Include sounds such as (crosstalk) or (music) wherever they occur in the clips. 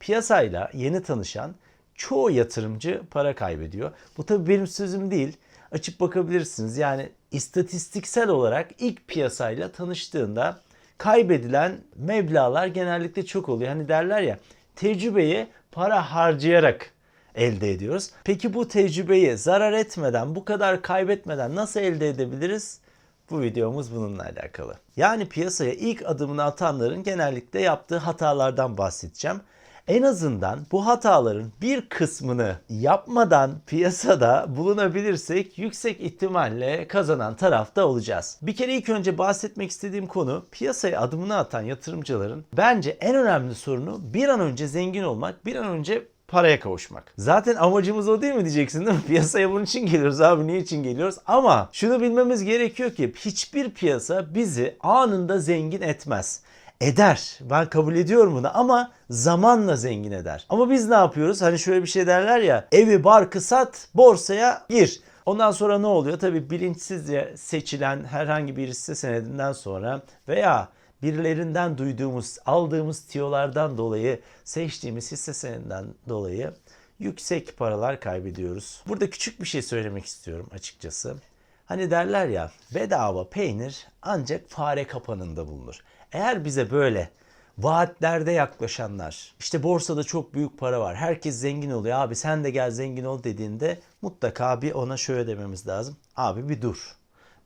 Piyasayla yeni tanışan çoğu yatırımcı para kaybediyor. Bu tabii benim sözüm değil. Açıp bakabilirsiniz. Yani istatistiksel olarak ilk piyasayla tanıştığında kaybedilen meblağlar genellikle çok oluyor. Hani derler ya tecrübeyi para harcayarak elde ediyoruz. Peki bu tecrübeyi zarar etmeden, bu kadar kaybetmeden nasıl elde edebiliriz? Bu videomuz bununla alakalı. Yani piyasaya ilk adımını atanların genellikle yaptığı hatalardan bahsedeceğim. En azından bu hataların bir kısmını yapmadan piyasada bulunabilirsek yüksek ihtimalle kazanan tarafta olacağız. Bir kere ilk önce bahsetmek istediğim konu piyasaya adımını atan yatırımcıların bence en önemli sorunu bir an önce zengin olmak, bir an önce paraya kavuşmak. Zaten amacımız o değil mi diyeceksin değil mi? (laughs) Piyasaya bunun için geliyoruz abi niye için geliyoruz? Ama şunu bilmemiz gerekiyor ki hiçbir piyasa bizi anında zengin etmez. Eder. Ben kabul ediyorum bunu ama zamanla zengin eder. Ama biz ne yapıyoruz? Hani şöyle bir şey derler ya evi barkı sat borsaya gir. Ondan sonra ne oluyor? Tabii bilinçsizce seçilen herhangi bir hisse senedinden sonra veya birilerinden duyduğumuz, aldığımız tiyolardan dolayı, seçtiğimiz hisse senedinden dolayı yüksek paralar kaybediyoruz. Burada küçük bir şey söylemek istiyorum açıkçası. Hani derler ya bedava peynir ancak fare kapanında bulunur. Eğer bize böyle vaatlerde yaklaşanlar işte borsada çok büyük para var herkes zengin oluyor abi sen de gel zengin ol dediğinde mutlaka bir ona şöyle dememiz lazım. Abi bir dur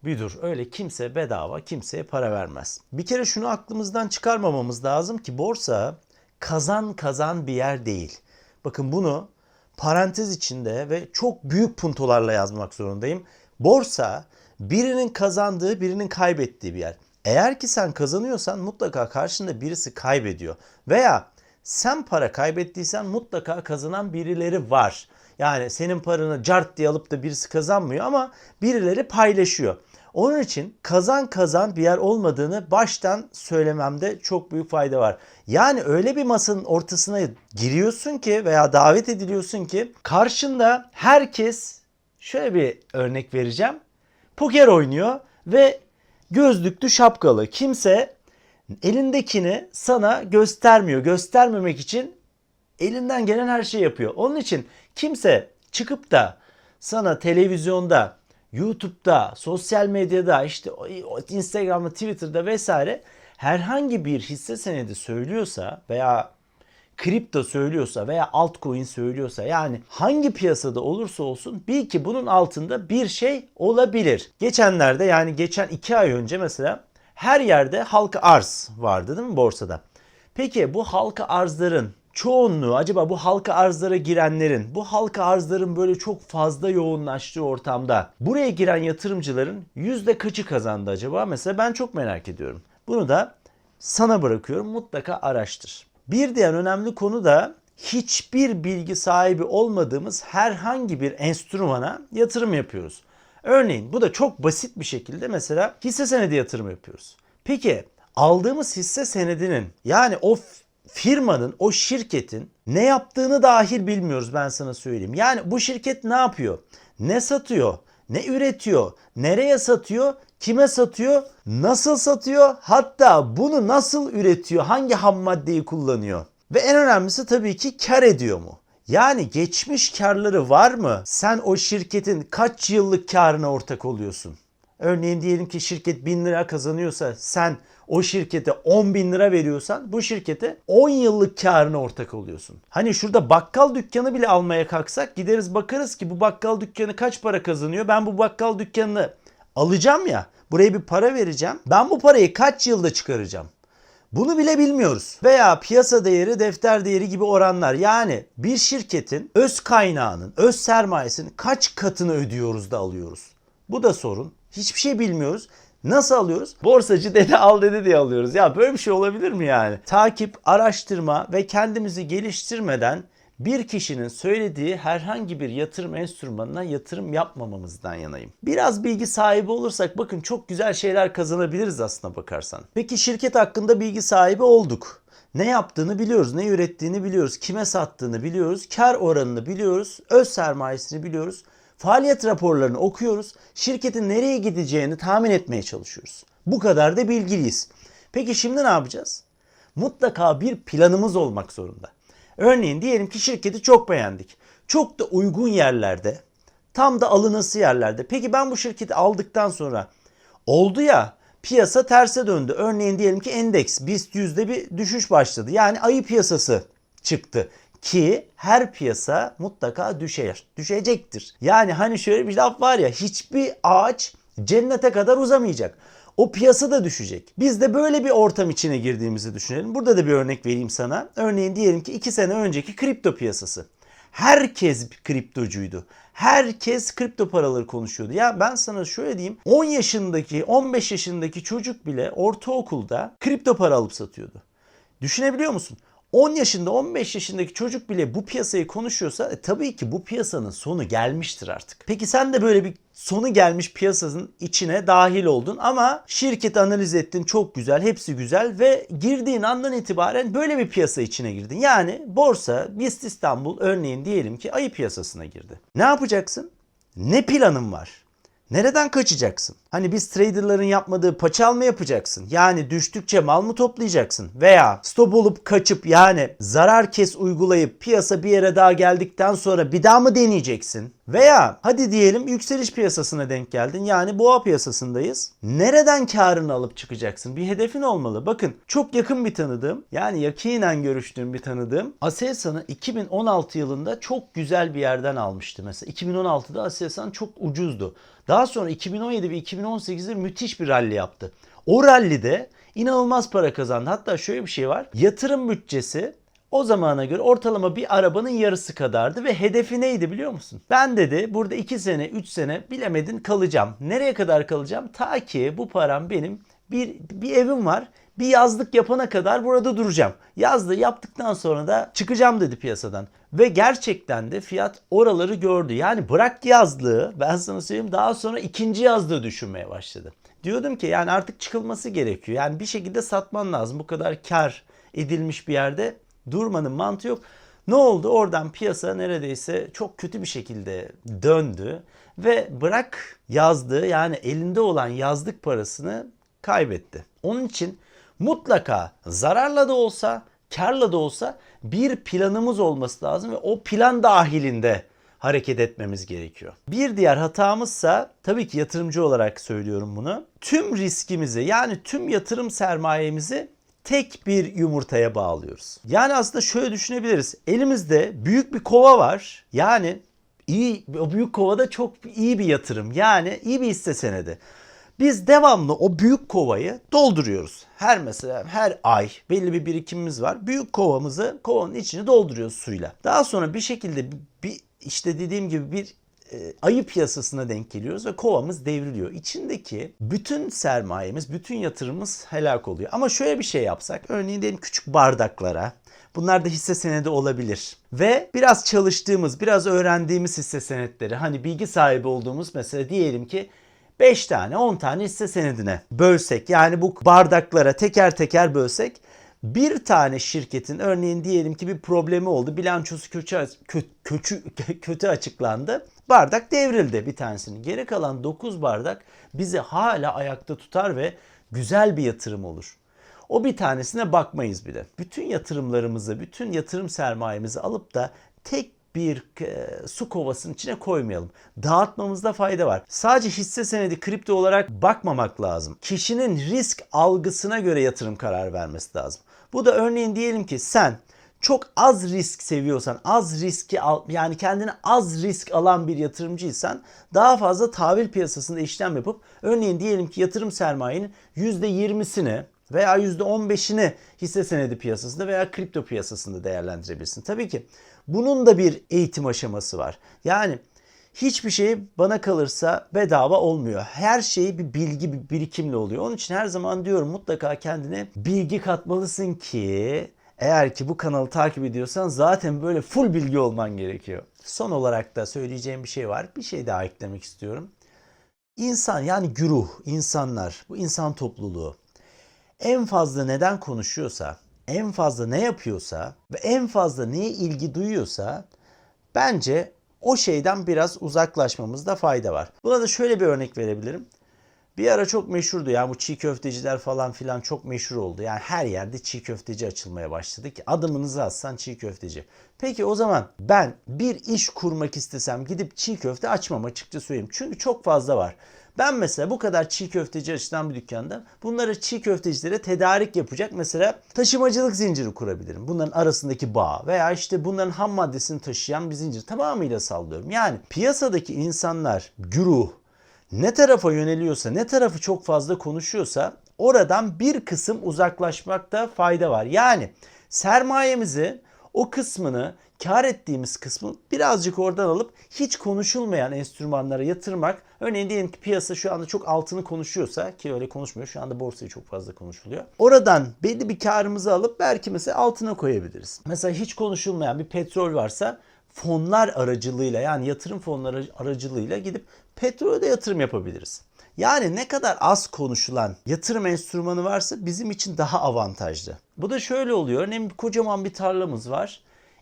bir dur. Öyle kimse bedava kimseye para vermez. Bir kere şunu aklımızdan çıkarmamamız lazım ki borsa kazan kazan bir yer değil. Bakın bunu parantez içinde ve çok büyük puntolarla yazmak zorundayım. Borsa birinin kazandığı birinin kaybettiği bir yer. Eğer ki sen kazanıyorsan mutlaka karşında birisi kaybediyor. Veya sen para kaybettiysen mutlaka kazanan birileri var. Yani senin paranı cart diye alıp da birisi kazanmıyor ama birileri paylaşıyor. Onun için kazan kazan bir yer olmadığını baştan söylememde çok büyük fayda var. Yani öyle bir masanın ortasına giriyorsun ki veya davet ediliyorsun ki karşında herkes şöyle bir örnek vereceğim. Poker oynuyor ve gözlüklü şapkalı. Kimse elindekini sana göstermiyor. Göstermemek için elinden gelen her şeyi yapıyor. Onun için kimse çıkıp da sana televizyonda, YouTube'da, sosyal medyada, işte Instagram'da, Twitter'da vesaire herhangi bir hisse senedi söylüyorsa veya kripto söylüyorsa veya altcoin söylüyorsa yani hangi piyasada olursa olsun bil ki bunun altında bir şey olabilir. Geçenlerde yani geçen iki ay önce mesela her yerde halka arz vardı değil mi borsada? Peki bu halka arzların çoğunluğu acaba bu halka arzlara girenlerin, bu halka arzların böyle çok fazla yoğunlaştığı ortamda buraya giren yatırımcıların yüzde kaçı kazandı acaba? Mesela ben çok merak ediyorum. Bunu da sana bırakıyorum mutlaka araştır. Bir diğer önemli konu da hiçbir bilgi sahibi olmadığımız herhangi bir enstrümana yatırım yapıyoruz. Örneğin bu da çok basit bir şekilde mesela hisse senedi yatırımı yapıyoruz. Peki aldığımız hisse senedinin yani o firmanın, o şirketin ne yaptığını dahil bilmiyoruz ben sana söyleyeyim. Yani bu şirket ne yapıyor? Ne satıyor? Ne üretiyor? Nereye satıyor? Kime satıyor? Nasıl satıyor? Hatta bunu nasıl üretiyor? Hangi ham maddeyi kullanıyor? Ve en önemlisi tabii ki kar ediyor mu? Yani geçmiş karları var mı? Sen o şirketin kaç yıllık karına ortak oluyorsun? Örneğin diyelim ki şirket 1000 lira kazanıyorsa sen o şirkete 10 bin lira veriyorsan bu şirkete 10 yıllık karına ortak oluyorsun. Hani şurada bakkal dükkanı bile almaya kalksak gideriz bakarız ki bu bakkal dükkanı kaç para kazanıyor. Ben bu bakkal dükkanını alacağım ya buraya bir para vereceğim. Ben bu parayı kaç yılda çıkaracağım? Bunu bile bilmiyoruz. Veya piyasa değeri, defter değeri gibi oranlar. Yani bir şirketin öz kaynağının, öz sermayesinin kaç katını ödüyoruz da alıyoruz. Bu da sorun. Hiçbir şey bilmiyoruz. Nasıl alıyoruz? Borsacı dede al dedi diye alıyoruz. Ya böyle bir şey olabilir mi yani? Takip, araştırma ve kendimizi geliştirmeden bir kişinin söylediği herhangi bir yatırım enstrümanına yatırım yapmamamızdan yanayım. Biraz bilgi sahibi olursak bakın çok güzel şeyler kazanabiliriz aslına bakarsan. Peki şirket hakkında bilgi sahibi olduk. Ne yaptığını biliyoruz, ne ürettiğini biliyoruz, kime sattığını biliyoruz, kar oranını biliyoruz, öz sermayesini biliyoruz. Faaliyet raporlarını okuyoruz. Şirketin nereye gideceğini tahmin etmeye çalışıyoruz. Bu kadar da bilgiliyiz. Peki şimdi ne yapacağız? Mutlaka bir planımız olmak zorunda. Örneğin diyelim ki şirketi çok beğendik. Çok da uygun yerlerde, tam da alınası yerlerde. Peki ben bu şirketi aldıktan sonra oldu ya piyasa terse döndü. Örneğin diyelim ki endeks BIST yüzde bir düşüş başladı. Yani ayı piyasası çıktı ki her piyasa mutlaka düşer, düşecektir. Yani hani şöyle bir laf var ya hiçbir ağaç cennete kadar uzamayacak. O piyasa da düşecek. Biz de böyle bir ortam içine girdiğimizi düşünelim. Burada da bir örnek vereyim sana. Örneğin diyelim ki 2 sene önceki kripto piyasası. Herkes kriptocuydu. Herkes kripto paraları konuşuyordu. Ya ben sana şöyle diyeyim. 10 yaşındaki, 15 yaşındaki çocuk bile ortaokulda kripto para alıp satıyordu. Düşünebiliyor musun? 10 yaşında 15 yaşındaki çocuk bile bu piyasayı konuşuyorsa e, tabii ki bu piyasanın sonu gelmiştir artık. Peki sen de böyle bir sonu gelmiş piyasanın içine dahil oldun ama şirket analiz ettin çok güzel hepsi güzel ve girdiğin andan itibaren böyle bir piyasa içine girdin. Yani borsa BIST İstanbul örneğin diyelim ki ayı piyasasına girdi. Ne yapacaksın? Ne planın var? Nereden kaçacaksın? Hani biz traderların yapmadığı paçal mı yapacaksın? Yani düştükçe mal mı toplayacaksın? Veya stop olup kaçıp yani zarar kes uygulayıp piyasa bir yere daha geldikten sonra bir daha mı deneyeceksin? Veya hadi diyelim yükseliş piyasasına denk geldin. Yani boğa piyasasındayız. Nereden karını alıp çıkacaksın? Bir hedefin olmalı. Bakın çok yakın bir tanıdığım yani yakinen görüştüğüm bir tanıdığım Aselsan'ı 2016 yılında çok güzel bir yerden almıştı. Mesela 2016'da Aselsan çok ucuzdu. Daha sonra 2017 ve 2018'de müthiş bir rally yaptı. O rallide inanılmaz para kazandı. Hatta şöyle bir şey var. Yatırım bütçesi o zamana göre ortalama bir arabanın yarısı kadardı ve hedefi neydi biliyor musun? Ben dedi burada 2 sene 3 sene bilemedin kalacağım. Nereye kadar kalacağım? Ta ki bu param benim bir, bir evim var. Bir yazlık yapana kadar burada duracağım. Yazlığı yaptıktan sonra da çıkacağım dedi piyasadan. Ve gerçekten de fiyat oraları gördü. Yani bırak yazlığı ben sana söyleyeyim daha sonra ikinci yazlığı düşünmeye başladı. Diyordum ki yani artık çıkılması gerekiyor. Yani bir şekilde satman lazım. Bu kadar kar edilmiş bir yerde durmanın mantığı yok. Ne oldu? Oradan piyasa neredeyse çok kötü bir şekilde döndü ve bırak yazdığı yani elinde olan yazlık parasını kaybetti. Onun için mutlaka zararla da olsa, karla da olsa bir planımız olması lazım ve o plan dahilinde hareket etmemiz gerekiyor. Bir diğer hatamızsa tabii ki yatırımcı olarak söylüyorum bunu. Tüm riskimizi yani tüm yatırım sermayemizi tek bir yumurtaya bağlıyoruz. Yani aslında şöyle düşünebiliriz. Elimizde büyük bir kova var. Yani iyi o büyük kovada çok iyi bir yatırım. Yani iyi bir hisse senedi. Biz devamlı o büyük kovayı dolduruyoruz. Her mesela her ay belli bir birikimimiz var. Büyük kovamızı kovanın içini dolduruyoruz suyla. Daha sonra bir şekilde bir işte dediğim gibi bir ayı piyasasına denk geliyoruz ve kovamız devriliyor. İçindeki bütün sermayemiz, bütün yatırımımız helak oluyor. Ama şöyle bir şey yapsak, örneğin diyelim küçük bardaklara, Bunlar da hisse senedi olabilir. Ve biraz çalıştığımız, biraz öğrendiğimiz hisse senetleri, hani bilgi sahibi olduğumuz mesela diyelim ki 5 tane 10 tane hisse senedine bölsek yani bu bardaklara teker teker bölsek bir tane şirketin örneğin diyelim ki bir problemi oldu. Bilançosu kötü, kötü, kötü açıklandı. Bardak devrildi bir tanesinin. Geri kalan 9 bardak bizi hala ayakta tutar ve güzel bir yatırım olur. O bir tanesine bakmayız bile. Bütün yatırımlarımızı, bütün yatırım sermayemizi alıp da tek bir e, su kovasının içine koymayalım. Dağıtmamızda fayda var. Sadece hisse senedi kripto olarak bakmamak lazım. Kişinin risk algısına göre yatırım karar vermesi lazım. Bu da örneğin diyelim ki sen çok az risk seviyorsan, az riski al, yani kendine az risk alan bir yatırımcıysan daha fazla tahvil piyasasında işlem yapıp örneğin diyelim ki yatırım sermayenin %20'sini veya %15'ini hisse senedi piyasasında veya kripto piyasasında değerlendirebilirsin. Tabii ki bunun da bir eğitim aşaması var. Yani hiçbir şey bana kalırsa bedava olmuyor. Her şey bir bilgi, bir birikimle oluyor. Onun için her zaman diyorum mutlaka kendine bilgi katmalısın ki eğer ki bu kanalı takip ediyorsan zaten böyle full bilgi olman gerekiyor. Son olarak da söyleyeceğim bir şey var. Bir şey daha eklemek istiyorum. İnsan yani güruh, insanlar, bu insan topluluğu en fazla neden konuşuyorsa, en fazla ne yapıyorsa ve en fazla neye ilgi duyuyorsa bence o şeyden biraz uzaklaşmamızda fayda var. Buna da şöyle bir örnek verebilirim. Bir ara çok meşhurdu ya bu çiğ köfteciler falan filan çok meşhur oldu. Yani her yerde çiğ köfteci açılmaya başladı ki adımınızı atsan çiğ köfteci. Peki o zaman ben bir iş kurmak istesem gidip çiğ köfte açmam açıkça söyleyeyim. Çünkü çok fazla var. Ben mesela bu kadar çiğ köfteci açılan bir dükkanda bunları çiğ köftecilere tedarik yapacak mesela taşımacılık zinciri kurabilirim. Bunların arasındaki bağ veya işte bunların ham maddesini taşıyan bir zincir tamamıyla sallıyorum. Yani piyasadaki insanlar güruh ne tarafa yöneliyorsa, ne tarafı çok fazla konuşuyorsa oradan bir kısım uzaklaşmakta fayda var. Yani sermayemizi o kısmını kar ettiğimiz kısmı birazcık oradan alıp hiç konuşulmayan enstrümanlara yatırmak. Örneğin diyelim ki piyasa şu anda çok altını konuşuyorsa ki öyle konuşmuyor. Şu anda borsayı çok fazla konuşuluyor. Oradan belli bir karımızı alıp belki mesela altına koyabiliriz. Mesela hiç konuşulmayan bir petrol varsa fonlar aracılığıyla yani yatırım fonları aracılığıyla gidip petrolde yatırım yapabiliriz. Yani ne kadar az konuşulan yatırım enstrümanı varsa bizim için daha avantajlı. Bu da şöyle oluyor. Örneğin kocaman bir tarlamız var.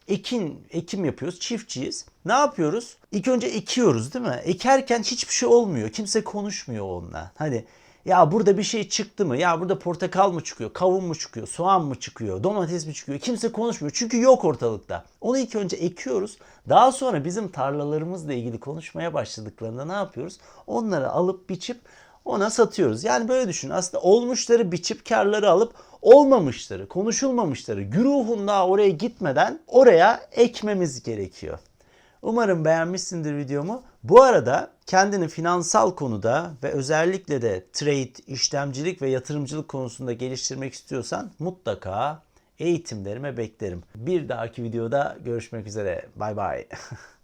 Ekin, ekim yapıyoruz, çiftçiyiz. Ne yapıyoruz? İlk önce ekiyoruz değil mi? Ekerken hiçbir şey olmuyor. Kimse konuşmuyor onunla. Hani ya burada bir şey çıktı mı? Ya burada portakal mı çıkıyor? Kavun mu çıkıyor? Soğan mı çıkıyor? Domates mi çıkıyor? Kimse konuşmuyor. Çünkü yok ortalıkta. Onu ilk önce ekiyoruz. Daha sonra bizim tarlalarımızla ilgili konuşmaya başladıklarında ne yapıyoruz? Onları alıp biçip ona satıyoruz. Yani böyle düşün. Aslında olmuşları biçip karları alıp olmamışları, konuşulmamışları güruhun daha oraya gitmeden oraya ekmemiz gerekiyor. Umarım beğenmişsindir videomu. Bu arada kendini finansal konuda ve özellikle de trade, işlemcilik ve yatırımcılık konusunda geliştirmek istiyorsan mutlaka eğitimlerime beklerim. Bir dahaki videoda görüşmek üzere. Bay bay. (laughs)